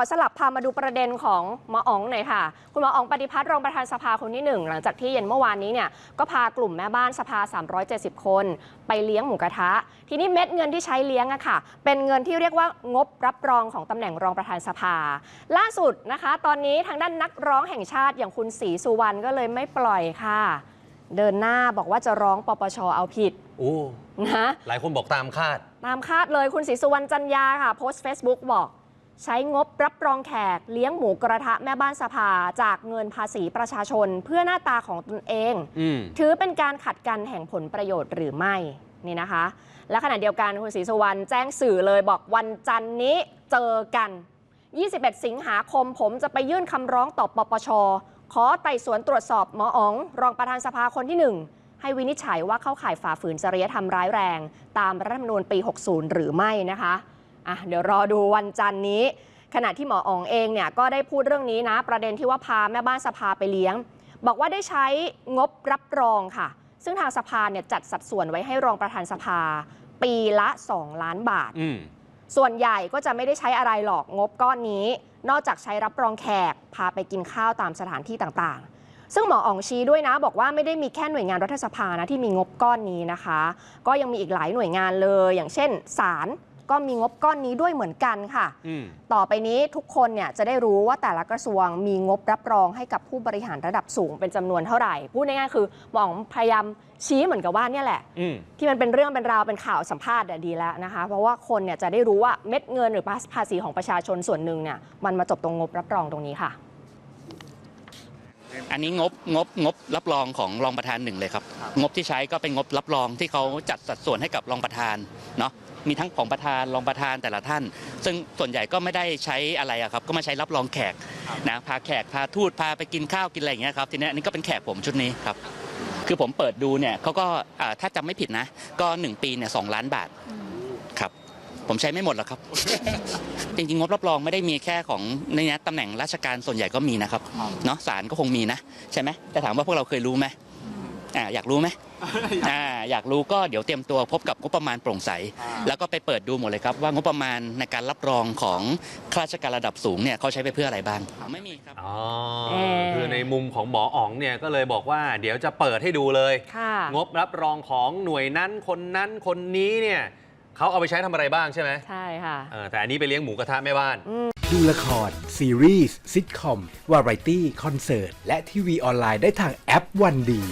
อสลับพามาดูประเด็นของหมออ๋องหน่อยค่ะ คุณหมออ๋องปฏิพัฒน์รองประธานสภาคนที่หนึ่งหลังจากที่เย็นเมื่อวานนี้เนี่ยก็พากลุ่มแม่บ้านสภา 370 คน ไปเลี้ยงหมูกระทะ ทีนี้เม็ดเงินที่ใช้เลี้ยงอะค่ะ เป็นเงินที่เรียกว่างบรับรองของตำแหน่งรองประธานสภา ล่าสุดนะคะ ตอนนี้ทางด้านนักร้องแห่งชาติอย่างคุณศรีสุวรรณก็เลยไม่ปล่อยค่ะ เดินหน้าบอกว่าจะร้องปปชเอาผิดโอ้นะหลายคนบอกตามคาด ตามคาดเลยคุณศรีสุวรรณจันยาค่ะโพสต์ Facebook บอก ใช้งบรับรองแขกเลี้ยงหมูกระทะแม่บ้านสภา จากเงินภาษีประชาชนเพื่อหน้าตาของตนเอง อืม ถือเป็นการขัดกันแห่งผลประโยชน์หรือไม่นี่นะคะ และขณะเดียวกันคุณศรีสุวรรณแจ้งสื่อเลยบอกวันจันนี้เจอกัน 21 สิงหาคมผมจะไปยื่นคำร้องต่อปปช ขอไต่สวนตรวจสอบหมออ๋อง รองประธานสภาคนที่หนึ่งให้วินิจฉัยว่าเข้าข่ายฝ่าฝืนจริยธรรมร้ายแรง ตามรัฐธรรมนูญปี 60 หรือไม่นะคะ อะเดี๋ยวรอดูวันจันนี้ ขณะที่หมออ๋องเองเนี่ยก็ได้พูดเรื่องนี้นะ ประเด็นที่ว่าพาแม่บ้านสภาไปเลี้ยง บอกว่าได้ใช้งบรับรองค่ะ ซึ่งทางสภาเนี่ยจัดสัดส่วนไว้ให้รองประธานสภา ปีละ 2 ล้านบาทอืมส่วนใหญ่ก็จะไม่ได้ใช้อะไรหรอกงบก้อนนี้ นอกจากใช้รับรองแขก พาไปกินข้าวตามสถานที่ต่างๆซึ่งหมออ๋องชี้ด้วยนะ บอกว่าไม่ได้มีแค่หน่วยงานรัฐสภานะที่มีงบก้อนนี้นะคะ ก็ยังมีอีกหลายหน่วยงานเลย อย่างเช่นศาล ก็มีงบก้อนนี้ด้วยเหมือนกันค่ะอืมต่อไปนี้ทุกคนเนี่ยจะได้รู้ว่าแต่ละกระทรวงมีงบรับรองให้กับผู้บริหารระดับสูงเป็นจำนวนเท่าไหร่ พูดง่ายๆคือหมออ๋องพยายามชี้เหมือนกับว่าเนี่ยแหละอืมที่มันเป็นเรื่องเป็นราวเป็นข่าวสัมภาษณ์อะดีแล้วนะคะ เพราะว่าคนเนี่ยจะได้รู้ว่าเม็ดเงินหรือภาษีของประชาชนส่วนหนึ่งเนี่ยมันมาจบตรงงบรับรองตรงนี้ค่ะ อันนี้งบงบงบรับรองของรองประธานหนึ่งเลยครับ งบที่ใช้ก็เป็นงบรับรองที่เขาจัดสัดส่วนให้กับรองประธานเนาะ มีทั้งของประธานรองประธานแต่ละท่าน ซึ่งส่วนใหญ่ก็ไม่ได้ใช้อะไรอะครับ ก็มาใช้รับรองแขกนะพาแขกพาทูตพาไปกินข้าวกินอะไรอย่างเงี้ยครับทีนี้อันนี้ก็เป็นแขกผมชุดนี้ครับคือผมเปิดดูเนี่ยเขาก็ถ้าจำไม่ผิดนะ ก็ 1 ปีเนี่ยสล้านบาทครับผมใช้ไม่หมดหรอกครับ จริงๆ งบรับรองไม่ได้มีแค่ของในนี้ตำแหน่งราชการส่วนใหญ่ก็มีนะครับเนาะศาลก็คงมีนะ ใช่ไหมแต่ถามว่าพวกเราเคยรู้ไหม อ่าอยากรู้ไหมอ่าอยากรู้ก็เดี๋ยวเตรียมตัวพบกับงบประมาณโปร่งใส แล้วก็ไปเปิดดูหมดเลยครับ ว่างบประมาณในการรับรองของข้าราชการระดับสูงเนี่ยเขาใช้ไปเพื่ออะไรบ้างไม่มีครับอ๋อเอ่อคือในมุมของหมออ๋องเนี่ยก็เลยบอกว่าเดี๋ยวจะเปิดให้ดูเลยค่ะงบรับรองของหน่วยนั้นคนนั้นคนนี้เนี่ยเขาเอาไปใช้ทำอะไรบ้างใช่ไหมใช่ค่ะเออแต่อันนี้ไปเลี้ยงหมูกระทะแม่บ้าน ดูละคร ซีรีส์ซิทคอม วาไรตี้ คอนเสิร์ต และทีวีออนไลน์ได้ทางแอปวันดี